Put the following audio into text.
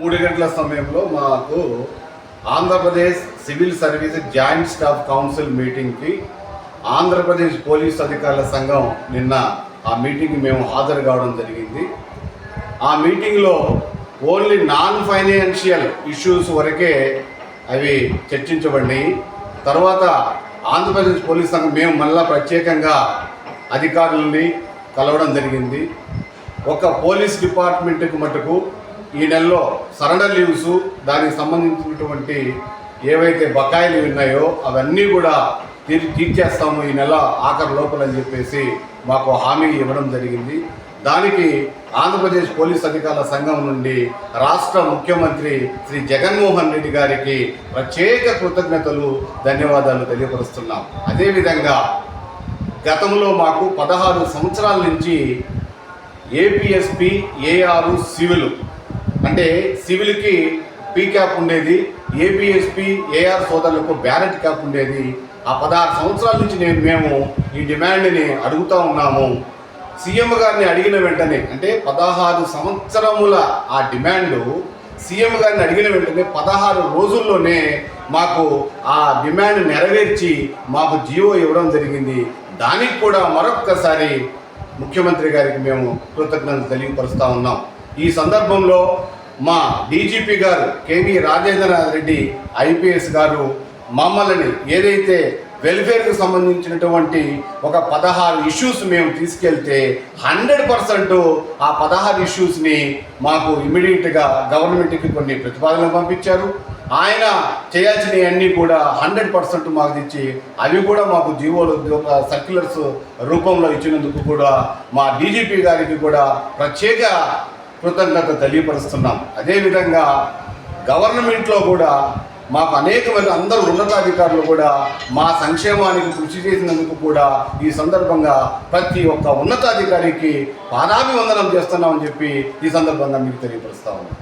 మూడు గంటల సమయంలో మాకు Andhra Pradesh civil service joint staff council మీటింగ్కి ఆంధ్రప్రదేశ్ పోలీస్ అధికారుల సంఘం నిన్న ఆ మీటింగ్కి మేము హాజరు కావడం జరిగింది. ఆ మీటింగ్లో ఓన్లీ నాన్ ఫైనాన్షియల్ ఇష్యూస్ వరకే అవి చర్చించబడినాయి. తర్వాత ఆంధ్రప్రదేశ్ పోలీస్ సంఘం మేము మళ్ళా ప్రత్యేకంగా అధికారులని కలవడం జరిగింది. ఒక పోలీస్ డిపార్ట్మెంట్కి మటుకు ఈ నెలలో సరెండర్ లీవ్స్ దానికి సంబంధించినటువంటి ఏవైతే బకాయిలు ఉన్నాయో అవన్నీ కూడా తీర్ తీర్చేస్తాము ఈ నెల ఆఖరి లోపల అని చెప్పేసి మాకు హామీ ఇవ్వడం జరిగింది. దానికి ఆంధ్రప్రదేశ్ పోలీస్ అధికారుల సంఘం నుండి రాష్ట్ర ముఖ్యమంత్రి శ్రీ జగన్మోహన్ రెడ్డి గారికి ప్రత్యేక కృతజ్ఞతలు ధన్యవాదాలు తెలియపరుస్తున్నాం. అదేవిధంగా గతంలో మాకు పదహారు సంవత్సరాల నుంచి ఏపీఎస్పి ఏఆర్ సివిల్ అంటే సివిల్కి పీ క్యాప్ ఉండేది. ఏపీఎస్పి ఏఆర్ సోదరులకు బ్యాలెట్ క్యాప్ ఉండేది. ఆ పదహారు సంవత్సరాల నుంచి నేను మేము ఈ డిమాండ్ని అడుగుతూ ఉన్నాము. సీఎం గారిని అడిగిన వెంటనే అంటే పదహారు సంవత్సరముల ఆ డిమాండ్ సీఎం గారిని అడిగిన వెంటనే పదహారు రోజుల్లోనే మాకు ఆ డిమాండ్ నెరవేర్చి మాకు జీవో ఇవ్వడం జరిగింది. దానికి కూడా మరొక్కసారి ముఖ్యమంత్రి గారికి మేము కృతజ్ఞతలు తెలియపరుస్తూ ఉన్నాం. ఈ సందర్భంలో మా డీజీపీ గారు కేవీ రాజేంద్రనాథ్ రెడ్డి ఐపీఎస్ గారు మమ్మల్ని ఏదైతే వెల్ఫేర్కి సంబంధించినటువంటి ఒక పదహారు ఇష్యూస్ మేము తీసుకెళ్తే హండ్రెడ్ పర్సెంట్ ఆ పదహారు ఇష్యూస్ని మాకు ఇమీడియట్గా గవర్నమెంట్కి కొన్ని ప్రతిపాదనలు పంపించారు. ఆయన చేయాల్సినవి అన్నీ కూడా హండ్రెడ్ పర్సెంట్ మాకు ఇచ్చి అవి కూడా మాకు జీవోలు సర్క్యులర్స్ రూపంలో ఇచ్చినందుకు కూడా మా డీజీపీ గారికి కూడా ప్రత్యేక కృతజ్ఞత తెలియపరుస్తున్నాం. అదేవిధంగా గవర్నమెంట్లో కూడా మాకు అనేక మంది అందరూ ఉన్నతాధికారులు కూడా మా సంక్షేమానికి కృషి చేసినందుకు కూడా ఈ సందర్భంగా ప్రతి ఒక్క ఉన్నతాధికారికి పాదాభివందనం చేస్తున్నామని చెప్పి ఈ సందర్భంగా మీకు తెలియపరుస్తా ఉన్నాం.